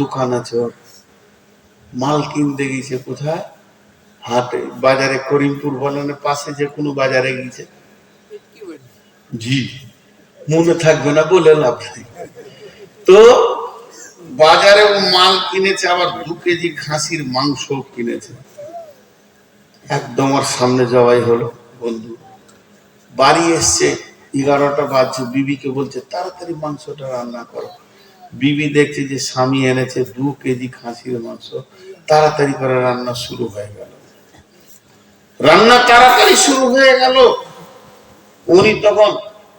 দোকান আছে মাল কিনতে গেছে কোথায়? হাটে, বাজারে, করিমপুর বলেন পাশে যে কোনো বাজারে গেছে জি, মনে থাকবে না বলে লাভ নেই। তো বাজারে ও মাল কিনেছে, আবার দু কেজি খাসির মাংস কিনেছে। একদম ওর সামনে যাওয়াই হলো, বন্ধু। বাড়ি এসছে, এগারোটা বাজছে, বিবিকে বলছে, তাড়াতাড়ি মাংসটা রান্না করো। বিবি দেখছে যে স্বামী এনেছে দু কেজি খাসির মাংস, তাড়াতাড়ি করে রান্না শুরু হয়ে গেল। রান্না তাড়াতাড়ি শুরু হয়ে গেল। উনি তখন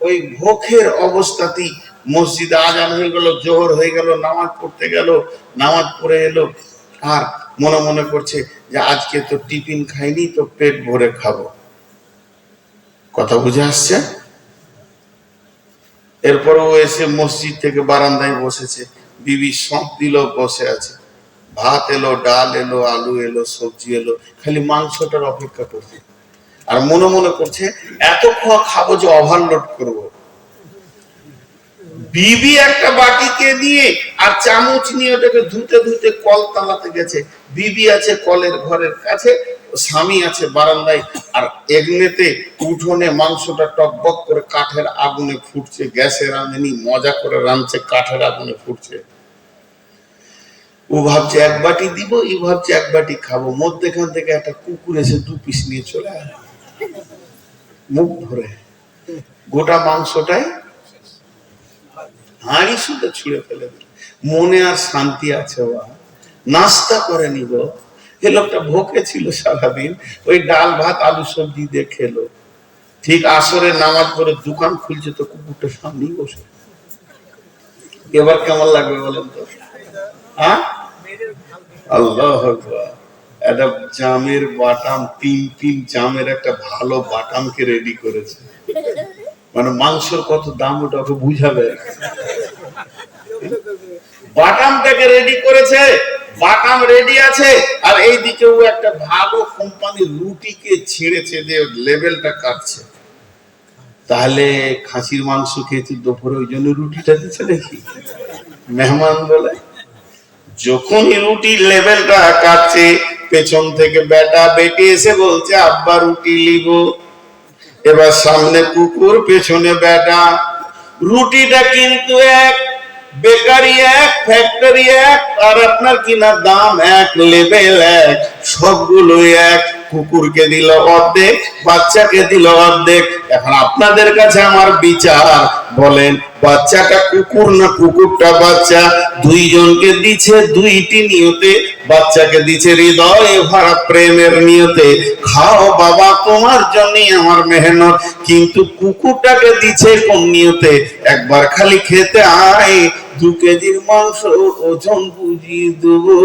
ওই ভোখের অবস্থাতেই মসজিদে আজান হয়ে গেল, জোহর হয়ে গেল, নামাজ পড়তে গেল, নামাজ পড়ে এলো। আর মনে মনে করছে যে আজকে তো টিফিন খাইনি, তো পেট ভরে খাব। কথা বুঝে আসছে? এরপরে ও এসে মসজিদ থেকে বারান্দায় বসেছে। বিবি সব দিল বসে আছে। ভাত এলো, ডাল এলো, আলু এলো, সবজি এলো, খালি মাংসটার অপেক্ষা করছে। আর মনে মনে করছে, এত খাওয়া খাব যে ওভারলোড করব। বিবি একটা বাটিকে নিয়ে আর চামচ নিয়ে ওটাকে ধুতে ধুতে কল তালাতে গেছে। বিবি আছে কলের ঘরের কাছে স্বামী আছে বারান্দায়, আর এগনেতে উঠোনে মাংসটা টকবক করে কাঠের আগুনে ফুটছে, গ্যাসে রাঁধেনি, মজা করে রাঁধছে, কাঠের আগুনে ফুটছে। ও ভাবছে, এক বাটি দিব, ই ভাবছে, এক বাটি খাব। মধ্যেখান থেকে একটা কুকুর এসে দু পিস নিয়ে চলে মুখ ভরে। গোটা মাংসটাই হাঁড়ি শুধু ছুঁড়ে ফেলে মনে আর শান্তি আছে বা নাস্তা করে নিব এ লোকটা ভোকে ছিল সারাদিন, ওই ডাল ভাত, আলু সবজি দিয়ে খেলো। ঠিক আসরে নামাজ পরে দোকান খুলছে, তো কুকুরটা সামনেই বসে। এবার কেমন লাগবে বলেন তো? হ্যাঁ? আল্লাহ একটা জামের বাটাম, তিন তিন জামের একটা ভালো বাটামকে রেডি করেছে। মানে মাংসের কত দাম ওটা ওকে বুঝাবে? বাটামটাকে রেডি করেছে? বাটাম রেডি আছে। আর এই দিকে ও একটা ভালো কোম্পানির রুটিকে ছেড়েছে, যে লেভেলটা কাটছে। তাহলে খাসির মাংস খেয়েছি দুপুরে, ওই জন্য রুটিটা দিচ্ছে দেখি মেহমান বলে, যখনই রুটির লেভেলটা কাটছে, পেছন থেকে বেটা বেটে এসে বলছে, আব্বা রুটি লিব এবার সামনে কুকুর, পেছনে বেটা। রুটিটা কিন্তু এক বেকারি এক ফ্যাক্টরি এক আর আপনার কিনা দাম এক লেভেল এক সবগুলো এক। কুকুরকে দিল অর্ধেক, বাচ্চাকে দিল অর্ধেক। এখন আপনাদের কাছে আমার বিচার বলেন, বাচ্চাটা কুকুর না কুকুরটা বাচ্চা? দুইজনকে দিছে দুইটি নিয়তে, বাচ্চাকে দিছে হৃদয় ভরা প্রেমের নিয়তে। খাও বাবা, তোমার জন্যই আমার মেহনত। কিন্তু কুকুরটাকে দিছে কোন নিয়তে? একবার খালি খেতে আয় দু কেজির মাংস ওজন বুঝিয়ে দেবো।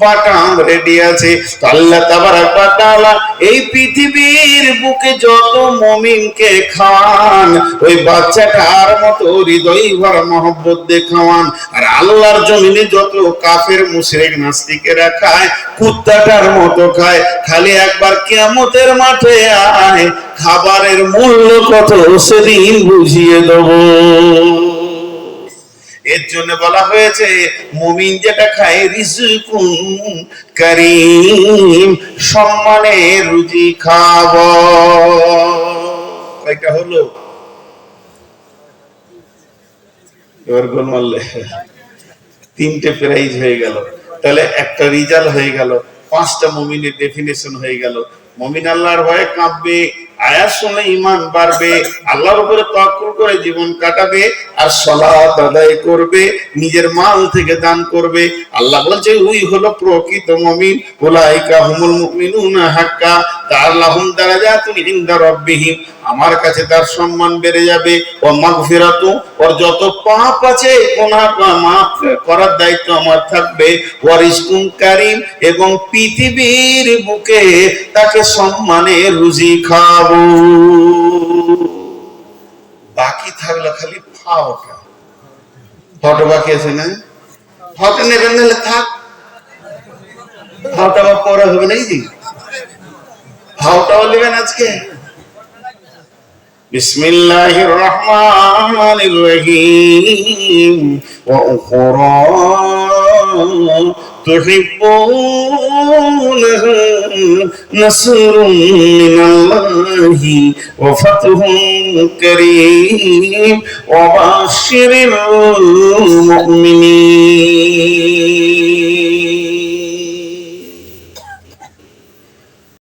বাটাম রেডি আছে। আল্লাহ তাবারাক তাআলা এই পৃথিবীর বুকে যত মমিনকে খাওয়ান, ওই বাচ্চাটার মতো হৃদয় ভরা মহব্বত দিয়ে খাওয়ান আর আল্লাহর জমিনে যত কাফের, মুশরিক, নাস্তিকেরা খায়, কুত্তাটার মতো খায়, খালি একবার কিয়ামতের মাঠে আয়, খাবারের মূল্য কত সেদিন বুঝিয়ে দেবো। এর জন্য বলা হয়েছে, মুমিন যেটা খায়, রিজকুন করিম, সম্মানে রুজি খাব। কয়টা হলো? এবার গোল মারলে। তিনটে প্রাইজ হয়ে গেল। তাহলে একটা রিজাল্ট হয়ে গেল, পাঁচটা মুমিনের ডেফিনেশন হয়ে গেল। মুমিন আল্লাহর ভয়ে কাঁপবে আয়াত শুনলে ইমান বাড়বে, আল্লাহর উপরে তাওয়াক্কুল করে জীবন কাটাবে আর সলাত আদায় করবে, নিজের মাল থেকে দান করবে। আল্লাহ বলছে ওই হলো প্রকৃত মমিন ওলাইকা হুমুল মুমিনুনা হাক্কা, তার লাহুম দারাজাতুন ইনদা রাব্বিহিম। আমার কাছে তার সম্মান বেড়ে যাবে। ও মাগফিরাতু, ওর যত পাপ আছে গুনাহ মাফ করার দায়িত্ব আমার থাকবে। ওয়ারিসকুন কারীম এবং পৃথিবীর বুকে তাকে সম্মানে রুজি খাব। বাকি থাকল খালি ফাওটা ফটো বাকি আছে না? ফটো নেবেন নাহলে থাক। ফাওটা বা পরে হবে না এই যে ফাওটাও নেবেন আজকে? بسم الله الرحمن الرحيم وأخرى تحبونها نصر من الله وفتح كريم وبشر المؤمنين